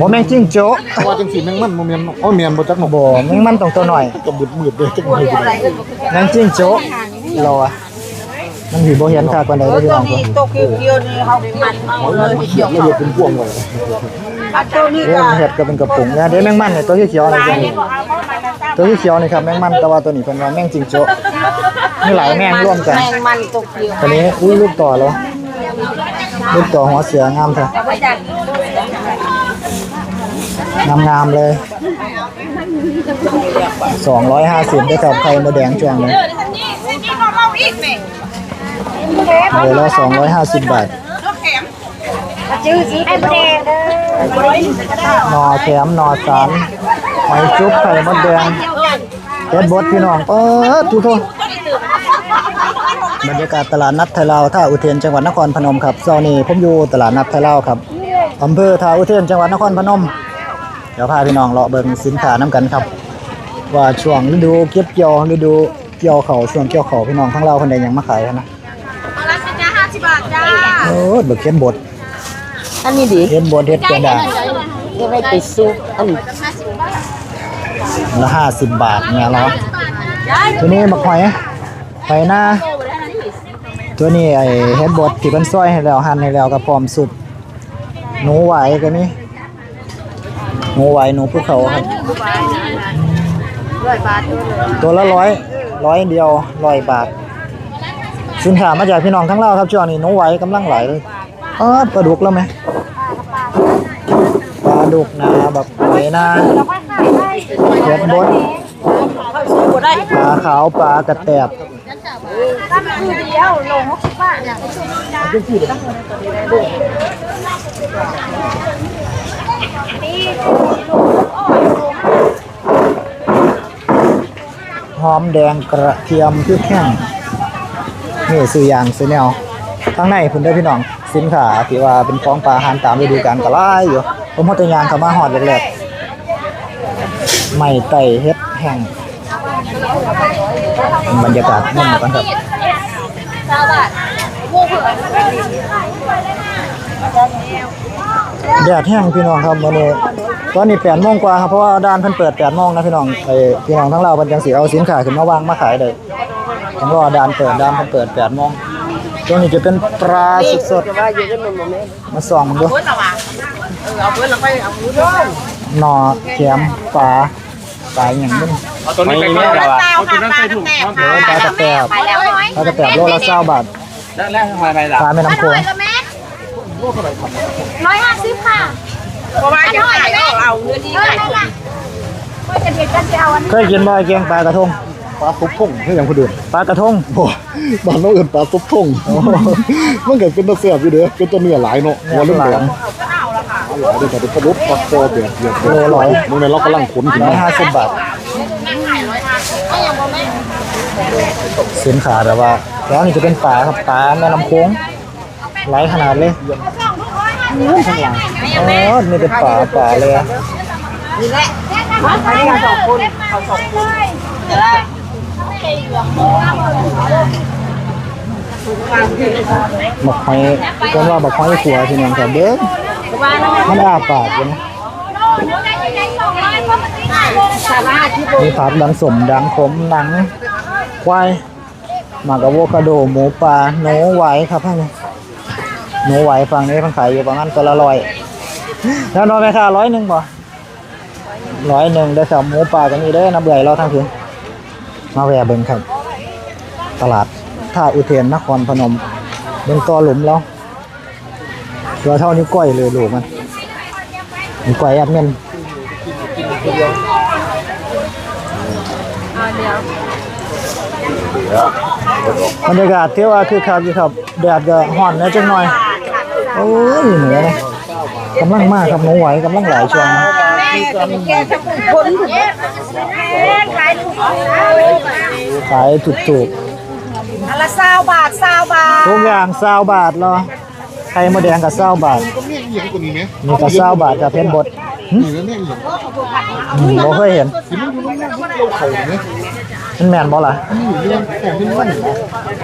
บ่แม่งจิ้งโจ๊ะว่าจังสีแมงมันโมเมนโอ้เมียนบ่จักหนกบ่แม่งมันต้องตัวหน่อยก็มืดมืดๆเลยจักหน่อยแม่งจิ้งโจ๊ะรออะมันสิบ่เห็นค่าปานใดเด้อพี่น้องมีโตเกียวๆนี่เขามันเอาเลยเขียวไม่เรียกเป็นพวงเลยอันตัวนี้เรื่ก็องเห็ดก็เป็นกระปุกนะเด้แมงมันเนี่ยตัวเขียวๆนี่ตัวนี้ตัวเขียวๆนี่ครับแมงมันแต่ว่าตัวนี้เป็นว่าแมงจิงโจ้มีหลายแมงร่วมกัน แมงมันโตเกียวตัวนี้อุ้ยลูกต่อแล้วลูกต่อหัวเสืองามแท้ งามๆเลย 250ได้ครับไข่มดแดงช่วงนี้เดี๋ยวละ250 บาทชื่อสีไอ้แดงเด้อหนอแถมหนอสารหอยจุ๊บไข่มดแดงเฮ็ดบดพี่น้องเปิดทุกทบรรยากาศตลาดนัดไทยลาวท่าอุเทนจังหวัดนครพนมครับเช้านี้ผมอยู่ตลาดนัดไทยลาวครับอำเภอท่าอุเทนจังหวัดนครพนม ดี๋ยวพาพี่น้องเลาะเบิ่งสินค้าน้ำกันครับ ว่าช่วงฤดูเก็บเกี่ยวฤดูเกี่ยวเขาวช่วงเกี่ยวเขาวพี่น้องทั้งเราคนใดยังมาขายกันนะเอาละจ้า50บาทจ้าโอ้ยเบิกเข็นบดอันนี้ดิเข็นบดเฮ็ดกระดาษจะไม่ไปซุปอันนี้ละห้าสิบบาทเนี่ยเหรอตัวนี้บักหอยหอยหน้าตัวนี้ไอ้เฮ็ดบดที่เพิ่นซอยให้แล้วหั่นให้แล้วก็พร้อมสุดหนูไหวก็มี หนูไหวหนูภูเขาครับ ร้อยบาทด้วยเลยตัวละร้อยร้อยเดียวร้อยบาทสินค้ามาจากพี่น้องทั้งเราวครับช่วงนี้หนูไหวกำลังไหลเลยเออปลาดุกแล้วไหมปลาดุกนาแบบไหลนาเฮ็ดบดเขาซื้อบ่ได้ปลาขาวปลากระแตบถ้ามันคือเดียวลง60บาทเนี่ย หอมแดงกระเทียมพริกแห้งนี่ซื้ออย่างซื้อแนวข้างในคุณได้พี่น้องสินค้าที่ว่าเป็นของปลาอาหารตามฤดูกาลก็หลายอยู่ ผมพอตัวยางเข้ามาฮอดแรกๆไม่ไต่เฮ็ดแห้งบรรยากาศนั่นกันครับ แดดแห้งพี่น้องครับวันนี้ตอนนี้8โมงกว่าครับเพราะว่าด้านเพิ่นเปิด8โมงนะพี่น้องไอ้พี่น้องทั้งเราเพิ่นจังสิเอาสินค้าขึ้นมาวางมาขายได้ต้งรอด้านเปิดด้านเพิ่นเปิด8โมงตัวนี้จะเป็นปลาสดว่าอยู่กันมันบ่แม่นๆมาส่องดูหน่อแขมปลาปลาอย่างนี้เอาตัวนี้ไปแม่เดี๋ยวะเอาตัวนั้นใส่ถุงปลากระแตบปล้วปลากรบโลละ20บาทแล้วแล้วทำไมไปล่ะปลาแม่น้ำโขง ร้อยห้าสิบค่ะเพราะว่าจะขายเอาเอาเนื้อดีขายถูกว่าจะเด็ดกันจะเอาอันเคยกินบ่แกงปลากระทงปลาซุปพงคืออย่างคนอื่นปลากระทงบ่บ้านน้องอื่นปลาซุปพงมันก็เป็นตะเสียบอยู่เด้อเป็นตัวเนื้อหลายเนาะหัวเรื่องแดงหลายด้วยกันเป็นปลาดุกปลาคอเบียดเบียดโลร้อยมึงในเรากำลังขนถึงร้อยมาห้าสิบบาทสินค้าแบบว่าแล้วนี่จะเป็นปลาครับปลาแม่น้ำโขง หลายขนาดเลยข้างหลังอ๋อนี่เป็นปลาปลาเลยอะอันนี้สองคนเขาสองคนเดี๋ยวบักหอยก็ว่าบักหอยขัวที่นั่นครับเด้อมันอาปากอยู่นะชาวบ้านที่มีผักดังสมดังขมหนังควายหมากอะโวคาโดหมูปลาหนูไหวครับท่าน หนูไหวฝั่งนี้มันขายอยู่ประมาณตัวละร้อยแล้วนอนไปค่ะร้อยหนึ่งป่ะร้อยหนึ่งได้อครับหมูปลากันนี้ได้อนะเบื่อเราทั้งคืนมาแวะเบิ่งครับ ตลาดท่าอุเทนนครพนมเป็นตัวหลุมแล้วตัวเท่านี้ก้อยเลยลูกมันมีก้อยแอดเมนบรรยากาศเที่ยวคือคักอยู่ครับแดดก็ร้อนนะจังหน่อย โอ้ยเหนือเลยกำลังมากครับหนูไหวกำลังหลายช่วงคนขายถูกขายถูกอันละสาวบาทสาวบาททุกอย่างซาวบาทเนาะไข่มดแดงกับซาวบาทก็มีอีกตัวนี้ไหมมีกับซาวบาทกับเพนบดหึนี่แล้วเนี่ยอีกอืมบ่เคยเห็นสิมันอยู่ตรงนั้นเราเขาเนี่ยมันแมนบ่ล่ะนี่อยู่เรื่องของที่มัน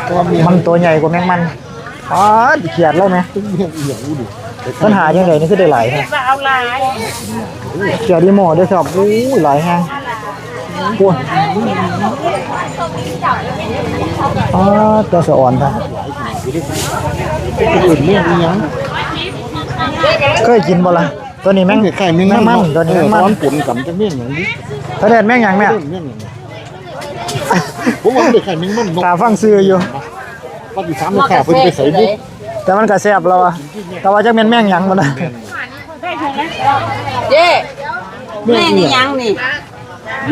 ตัวเมียมันตัวใหญ่กว่าแมงมัน อ๋อเขียดแล้วไหมตึ้งเมียอีหยังอยู่ดิปัญหาจังไดนี่คือได้หลายแฮะว่าเอาลายเจียวดีหมอด้วยครับอู้ยหลายแฮงกวนอ๋อตัวสะอ่อนท่ะอื่นเมี่ยงอีหยังเคยกินบ่ล่ะตัวนี้แม่งไข่แมงแม่งมันเาะตัวนี้เอแม่องมันร้อนปนกันจังเมี่ยงหยังดิถ้าเด็ดแม่งหยังแม่เมี่ยงหยังผมว่ามันได้ไข่แมงมันเนาะตาฟังซื้ออยู่ ว่าสิถามราคาเพิ่นไปใส่บุแต่มันก็แซ่บแล้วอะแต่ว่าจักแม่นแม่งหยังบ่นะเจ๊แม่นี่ยังนี่แ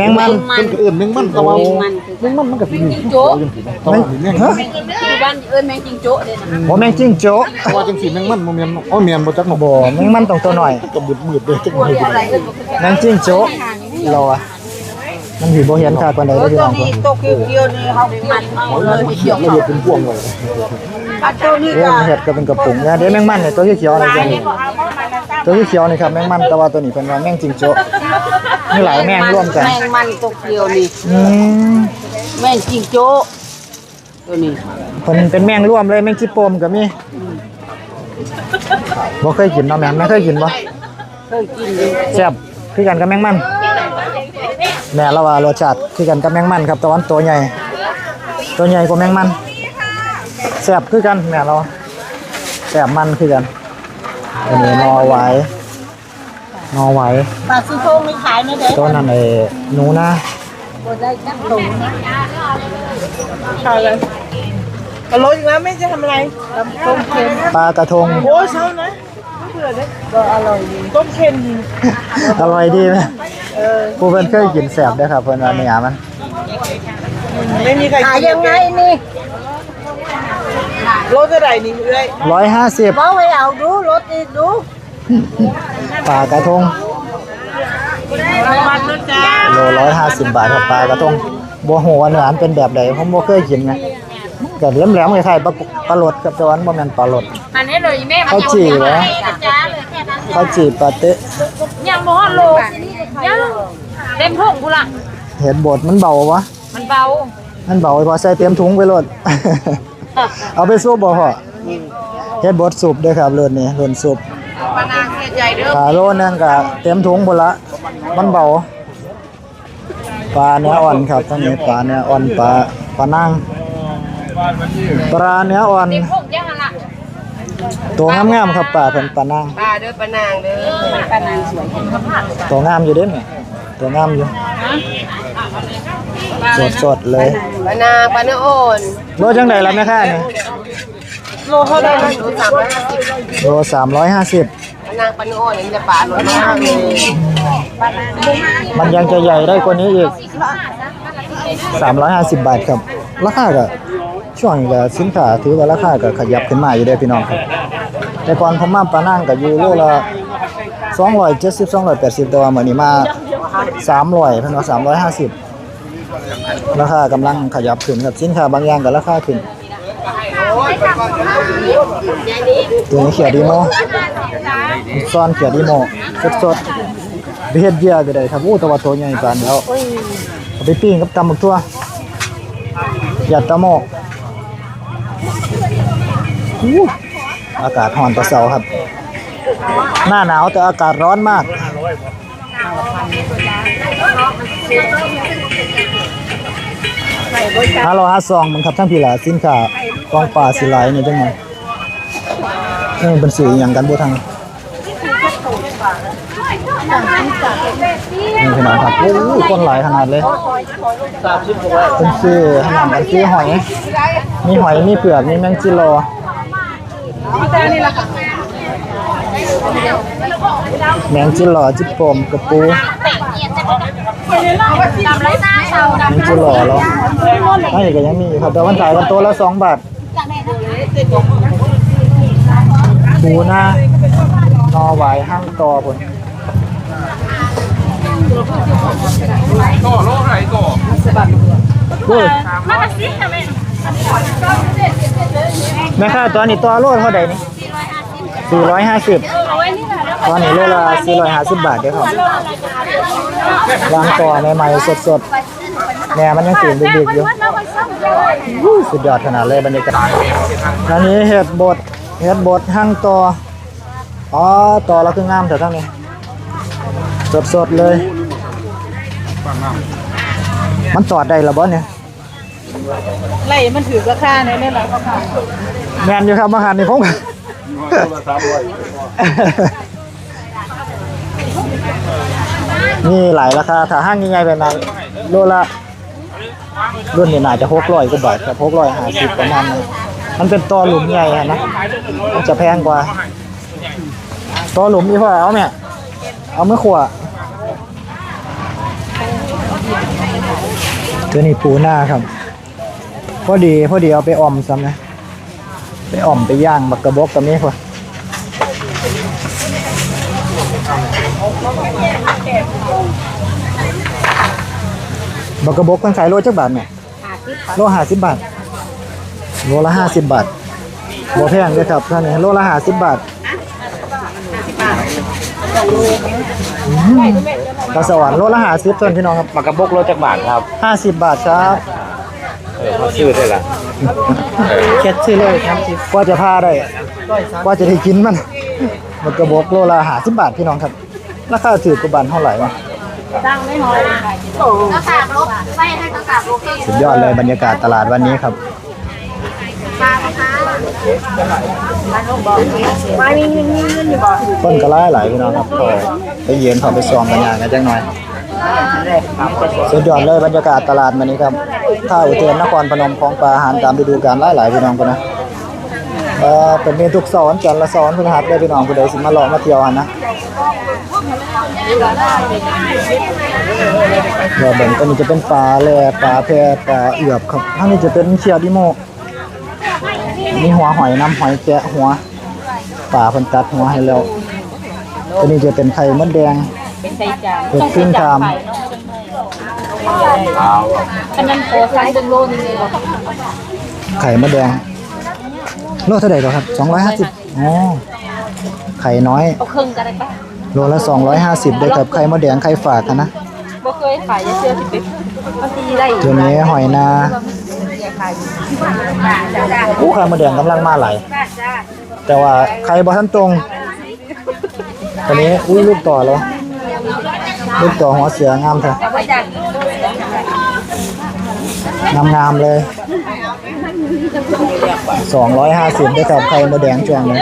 มงมันเพิ่นก็เอิ้นแมงมันแต่ว่ามันแมงมันมันก็สิมีโจ๊ะแต่ว่าสิแมงฮะที่บ้านเอิ้นแมงจิงโจ๊ะเด้นะบ่แม่งจิ้งโจ๊ะแต่ว่าจังสิแมงมันบ่แม่นเนาะอ๋อแม่นบ่จักเนาะบ่แม่งมันต้องตัวหน่อยก็มืดๆเด้จังมืดอะไรเอิ้นบ่คือกันแม่งจิ้งโจ๊ะเราอะ มันสิบ่เห็นค่าปานใดเด้อพี่น้องมีโตเกียวๆนี่เฮามันเอาเลยเขียวแล้วเฮ็ดเป็นพวงไว้อันโตนี่เอ้ก็ยเห็ดก็เป็นกระปุกนะเด้แมงมันเนี่ยตัวเขียวๆนี่จ้ะนี่ตัวเขียวๆนี่ครับแมงมันแต่ว่าตัวนี้เพิ่นว่าแมงจิ้งโจ๊ะมีหลายแมงร่วมกันแมงมันโตเกียวนี่อืมแมงจิงโจ๊ะตัวนี้เพิ่นเป็นแมงร่วมเลยแมงจิโปมก็มีบ่เคยกินเนาะแม่แม่เคยกินบ่เคยกินอยู่แซ่บคือกันกับแมงมัน แม่เราว่ารสชาติคือกันกับแมงมันครับแต่ว่าตัวใหญ่ ตัวใหญ่กว่าแมงมันแซ่บคือกันแม่เราแซ่บมันคือกันอันนี้นอไหวนอไหวปลาซูโทงไม่ขายนะเด้ตัวนั้นไอ้หนูนะบ่ได้จักตุงขายอะไรกะโหลอีกแล้วไม่จะทำอะไรต้มเค็มปลากระทงโอ้เช้านะ ไม่เบื่อเลยก็อร่อยดีต้มเค็มดีอร่อยดีไหมเออผู้เพิ่นเคยกินแซ่บเด้อครับเพิ่นว่าเนื้อมันไม่มีใครขายกินยังไงนี่โลเท่าไหร่นี่เรื่อย150บ่ไปเอาดูรถอีกดูปลากระทงมันนะจ๊ะโล150บาทครับปลากระทงบ่ฮู้ว่าเนื้อมันเป็นแบบใดผมบ่เคยกินไงก็แหลมๆคล้ายๆปลาปลาหลดครับแต่ว่ามันบ่แม่นปลาหลดอันนี้เลยแม่ข้าวจี่เหรอจ้าเลยแค่นั้น ข้าวจี่ปลาเต๊ะยังบ่ฮอดโลยังเต็มถุงกูละเห็ดบดมันเบาวะมันเบา มันเบาพอใส่เต็มถุงไปโลดเอาไปซุปบ่พ่อเฮ็ดบดสุปเด้อครับเลิศนี่เลิศสุปปานางเสียใจเด้อขาโลนึงก็เต็มถุงพุ่นละมันเบาปลาเนื้ออ่อนครับทั้งนี้ปลาเนื้ออ่อนปลาปลานางปลาเนื้ออ่อน พวกยังหั่นล่ะ ตัวงามๆครับปลาเพิ่นปลานางปลาเด้อปานางเด้อปานางสวยตัวงามอยู่เด้แม่ตัวงามอยู่สดๆเลยปานางปานอ่อนโลจังไดล่ะแม่ค้านี่โลเท่าไหร่นะดูสามร้อยห้าสิบโล350ปานางปานอ่อนนี่จะปลาหลดมากเลยมันยังจะใหญ่ได้กว่านี้อีก 350 บาทครับ ราคาก็ ช่วงนี้ก็สินค้าถือว่าราคาก็ขยับขึ้นมาอยู่เด้พี่น้องครับ แต่ก่อนผมมาปานั่งก็อยู่โลละ270 280แปดสิบต่ว่ามื้อนนี้มา300เพิ่นว่า350ราคากำลังขยับขึ้นครับสินค้าบางอย่างก็ราคาขึ้นตัวนี้เขียดีโมซ่อนเขียดีโมสดๆไปเฮ็ดเยื่อก็ได้ครับอู้ต่ว่าตัวใหญ่ปานแล้วเอาไปปิ้งกับตำบักทั่วหยัดตะโมก อู้อากาศร้อนต่เช้าครับ หน้าหนาวแต่อากาศร้อนมากฮัลโหลฮัสซองมันครับทั้งพี่หลาสินค้ากองป่าสิหลายนี่จังไงเออเป็นสื่ออย่างกันบ่ทางนี่พี่น้องครับโอ้คนหลายขนาดเลยเป็นซื้อขนาดกันซื้อหอย มีหอย มีเผือก มีแมงจิโล แมงจิโลจิโปมกระปูตามไรหน้าเชาแมงจิโลแล้วไม่ก็ยังมีอยู่ครับแต่วันขายกันตัวละสองบาทปูหน้านอหวายห้างตอผลโตโลไหนโตโอ้ย แม่ค้าตอนนี้ตัวโลเท่าใดนี่สี่ร้อยห้าสิบตอนนี้โลละสี่ร้อยห้าสิบบาทเด้อครับวางต่อใหม่ๆสดๆแม่มันยังตื่นดึกๆอยู่สุดยอดขนาดเลยบรรยากาศอันนี้เห็ดบดเฮ็ดบดหั่งต่ออ๋อต่อแล้วคืองามแต่ทั้งนี้ สดๆเลย มันตอดได้หรอบ่เนี่ยไล่มันถือราคาเนี่ยนี่แหละก็ค่ะ แมนอยู่ครับอาหารนี่ผมนี่หลายราคาถ้าห้างใหญ่ๆแบบนั้นโลละรุ่นนี้น่าจะหกร้อยกว่าบาทครับหกร้อยห้าสิบประมาณนั้นมันเป็นตัวหลุมใหญ่อะนะมันจะแพงกว่าตัวหลุมนี่พ่อเอาเนี่ยเอาเมื่อขวดตัวนี้ปูหน้าครับ พอดีพอดีเอาไปออมซ้ำนะ ไปอ่อมไปย่างบักกระบอกกับนี้พอบักกระบอกมันขายโลจักบาทเนี่ยโลห้าสิบบาท โลละห้าสิบบาทโลแพงเลยครับท่านนี้โลละห้าสิบบาทอืมกระสวรรค์โลละห้าสิบต้นพี่น้องครับ มากระบกรถจักบาทครับ ห้าสิบบาทครับ เออเขาซื้อได้ละเช็ดชื่อเลยครับกว่าจะพาได้กว่าจะได้กินมัน มันกระบอกโลละหาสิบบาทพี่น้องครับ ราคาถือกว่าบานเท่าไหร่วะก็สามลูกไม่ให้ก็สามลูกสุดยอดเลยบรรยากาศตลาดวันนี้ครับมาค่ะมามีเงินมีเงินอยู่บ่ต้นกระไล่หลายพี่น้องครับก็ไปเยือนเขาไปซองกันอย่างกันจังหน่อย สุดยอดเลยบรรยากาศตลาดวันนี้ครับท่าอุเทนนครพนมของปลาอาหารตามฤดูกาลหลายๆพี่น้องกันนะเอ่อเป็นเมนูทุกสอนจันละสอนพฤหัสได้พี่น้องผู้ใดสิมาลองมาเที่ยวหันนะเดี๋ยวเบ่งตัวนี้จะเป็นปลาแล่ปลาแพปลาเอือบครับทางนี้จะเป็นเชียร์ดิโมมีหัวหอยน้ำหอยแกะหัวปลาเพิ่นตัดหัวให้แล้วตัวนี้จะเป็นไข่มดแดง เป็นใจจานเห็ดครึ่งชามอันนั้นโคไซส์เป็นโลนึงเลยเหรอไข่มดแดงโลเท่าไหร่ก็ครับสองร้อยห้าสิบอ๋อไข่น้อยเอาครึ่งก็ได้ปะโลละสองร้อยห้าสิบได้ครับไข่มดแดงไข่ฝากกันนะบ่เคยขายจะเชื่อสิเป็นบางทีได้ตัวนี้หอยนาอู้ไข่มดแดงกำลังมาหลายแต่ว่าไข่บอทันตรงตัวนี้อุ้ยลูกต่อแล้ว ลูกต่อหัวเสืองามเถอะงามงามๆเลยสองร้อยห้าสิบได้ครับไข่มดแดงช่วงนี้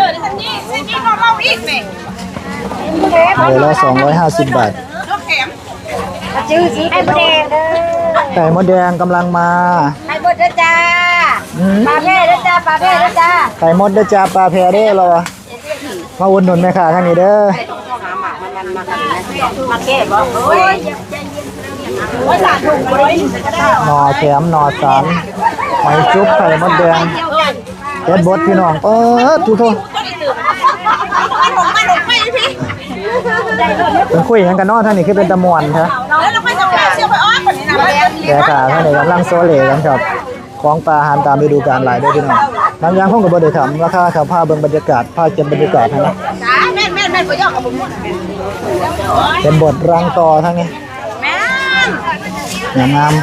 โลละสองร้อยห้าสิบบาทชื่อสีไอ้แดงเด้อไก่มดแดงกำลังมาไอ้บดเด้อจ้าอืมปลาแม่เด้อจ้าปลาแม่เด้อจ้าไก่มดเด้อจ้าปลาแพเด้อเราอะมาอุดหนุนแม่ค้าทางนี้เด้อ มาแก้บ่โอ้ยโอ้ยสาธุโอ้ยหน่อแถมหน่อสารหอยจุ๊บไข่มดแดงเฮ็ดบดพี่น้อง เออทุกทนเป็นคุยหยังกันนาะท่านนี่คือเป็นตะมวนใช่แล้วเราไม่ต้องไปเชื่อไปอ้อนคนนี้นะท่านนี่กำลังโซเลกันครับของปลาหารตามฤดูกาลหลายด้อพี่น้องน้ำยางคงกับบ่ได้ทำราคาครับผ้าเบิ่งบรรยากาศผ้าเก็บบรรยากาศนะ เป็นบทรังต่อทั้งนี้แม่นงามงาม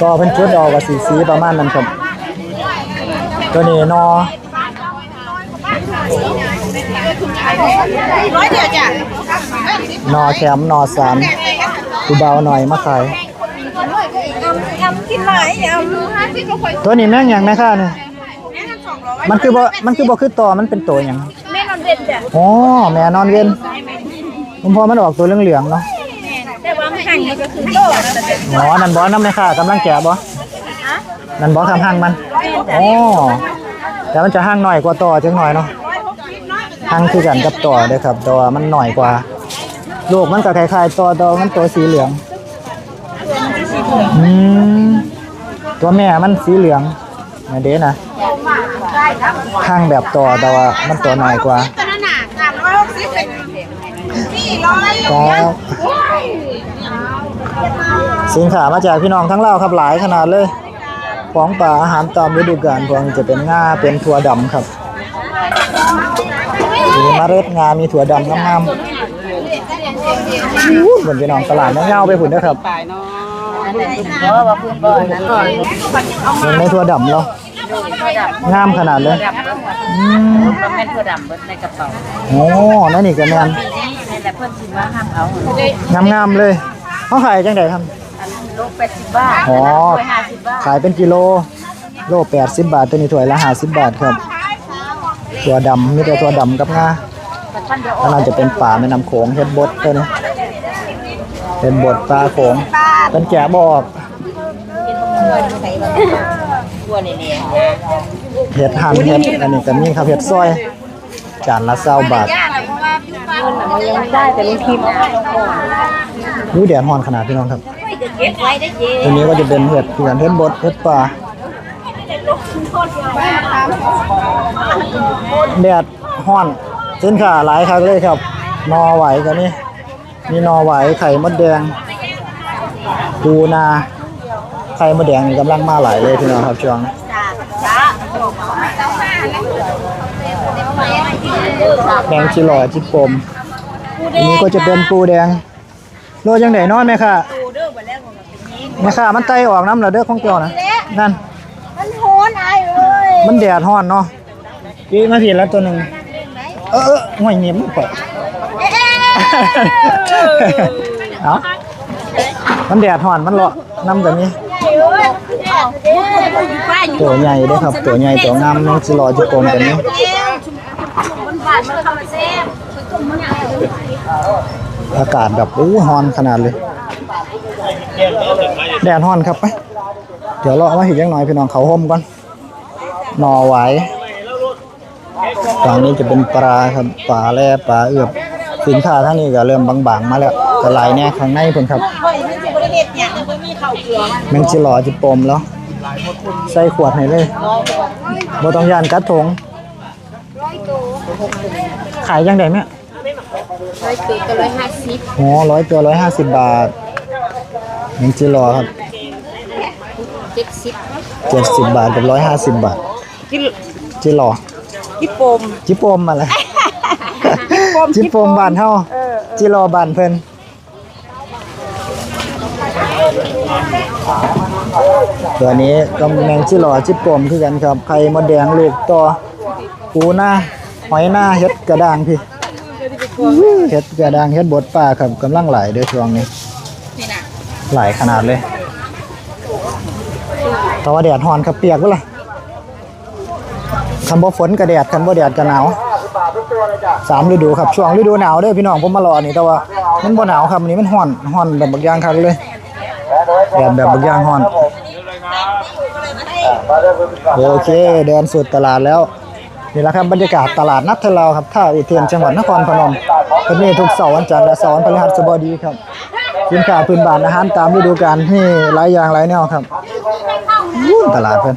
ก็เป็นชุดดอกกับสีสีประมาณนั้นครับตัวนี้นอร้อยเดียวจ้ะนอแคมนอสามกูเบาหน่อยมาขายทำกินหลายเอาห้าสิบก็ค่อยตัวนี้แม่งยังแม่ค่าเนี่ยมันคือบ่มันคือบ่คือต่อมันเป็นตัวยัง เด่นจ้ะอ๋อแม่นอนเว้นผมพอมันออกตัวเหลืองๆเนาะแต่ว่ามันหั่นมันก็คือโตนะแต่อ๋อนั่นบ่นำแม่ค่ากำลังแกะบ่นั่นบ่ทำห้างมันอ๋อแต่มันจะห้างหน่อยกว่าต่อจังหน่อยเนาะทั้งคือกันกับต่อเลยครับแตัวามันหน่อยกว่าลูกมันก็คล้ายๆตัวตัวมันตัวสีเหลืองอืมตัวแม่มันสีเหลืองนะเด้นะ ข้างแบบต่อแต่ว่ามันตัวน้อยกว่าตอนนั้นน่ะสามร้อยหกสิบเป็นสี่ร้อยครับสินค้ามาจากพี่น้องทั้งลาวครับหลายขนาดเลยของป่าอาหารตามฤดูกาลพวกนี้จะเป็นง่าเป็นถั่วดำครับมีเมล็ดงา มีถั่วดำงามๆอู้เหมือนพี่น้องตลาดเงาๆไปผุนนะครับเพราะว่าคุณบ่อนั้นก่อนเห็นในถั่วดำเนาะ งามขนาดเลยดำเบิ้ลอืมมันแม่นเพื่อดำเบิ้ลในกระเป๋าโอ้นั่นนี่ก็แม่นปีนี้นี่แหละเพิ่นสิว่าห้ามเอางามๆเลยเขาขายจังไดครับ อันโลแปดสิบบาทอ๋อถ้วยห้าสิบบาทขายเป็นกิโล โล80 บาท ตัวนี้ถ้วยละ50บาทครับตัวดำมีแต่ตัวดำกับงามันท่านเดียวก็น่าจะเป็นป่าแม่น้ำโขงเฮ็ดบดตัวนี้เป็นบดปลาโขงเป็นแกะบออก บัวนี่นี่เห็ดหั่นเห็ดอันนี้ก็มีครับเห็ดซอย จานละ20บาทมันยังไม่ได้แต่มันพิมพ์อู้แดดร้อนขนาดพี่น้องครับเก็บไว้ได้เย็นตัวนี้ก็จะเป็นเห็ดเผือนเห็ดบดเห็ดป่าแดดร้อนสินค้าหลายครั้งเลยครับ นอไหวกันนี่มีนอไหวไข่มดแดงปูนา ไข่มดแดงนี่กำลังมาหลายเลยพี่น้องครับช่วงนี้แดงชิลอจิปมอันนี้ก็จะเป็นปูแดง โลจังไดน้อยไหมค่ะแม่ค่ะมันไตออกน้ำเหรอเด้อของเกี่ยวนะนั่น มันโหนไอ้เอ้ยมันแดดร้อนเนาะพี่มาผิดแล้วตัวหนึ่งเออเออห่วยเหนียมเปิดเอามันแดดร้อนมันเลาะน้ำแบบนี้ ตัวใหญ่เด้วยครับ ตัวใหญ่ตัวงามน้องสิรอจะโกงกันนี้อากาศแบบอู้ฮอนขนาดเลยแดดฮอนครับไปเดี๋ยวราเอามาเห็นยังหน่อยพี่น้องเขาห่มก่อนนอไหวฝั่งนี้จะเป็นปลาครับปลาแร่ปลาเอือบสินค้าทั้งนี้ก็เริ่มบางๆมาแล้วก็หลายแน่ข้างในเพิ่นครับ แมงจิหลอจิปมแล้ว ใส่ขวดให้เลยบ่ต้องยานกัดถุงขายยังไดแม่ร้อยปีก็ร้อยห้าสิบอ๋อร้อยตัวร้อยห้าสิบบาทแมงจิหลอครับเจ็ดสิบเจ็ดสิบบาทกับร้อยห้าสิบบาทกิโลจิหลอกิโปมจิปมอะไรจิปมบานเฮาจิรอบานเพิ่น ตัวนี้ก็แมงจิรอจิปมคือกันครับไข่มดแดงลูกต่อปูหน้าหอยหน้าเฮ็ดกระด้างพี่เฮ็ดกระด้างเฮ็ดบดปลาครับกำลังไหลเด้อช่วงนี้ไหลขนาดเลยแต่ว่าแดดฮ้อนครับเปียกบ่ล่ะคันบ่ฝนก็แดดคันบ่แดดก็หนาวสามฤดูครับช่วงฤดูหนาวเด้อพี่น้องผมมารอนี่แต่ว่ามันบ่หนาวครับอันนี้มันร้อนร้อนแบบบักอย่างคักเลย แดดแบบบักอย่างร้อน โอเค เดินสุดตลาดแล้วนี่แหละครับบรรยากาศตลาดนัดเทลาวครับท่าอุเทนจังหวัดนครพนมเป็นนี่ทุกเสาร์วันจันทร์และเสาร์วันพฤหัสบดีครับสินค้าพื้นบ้านอาหารตามฤดูกาลนี่หลายอย่างหลายแนวครับอู้ตลาดเพิ่น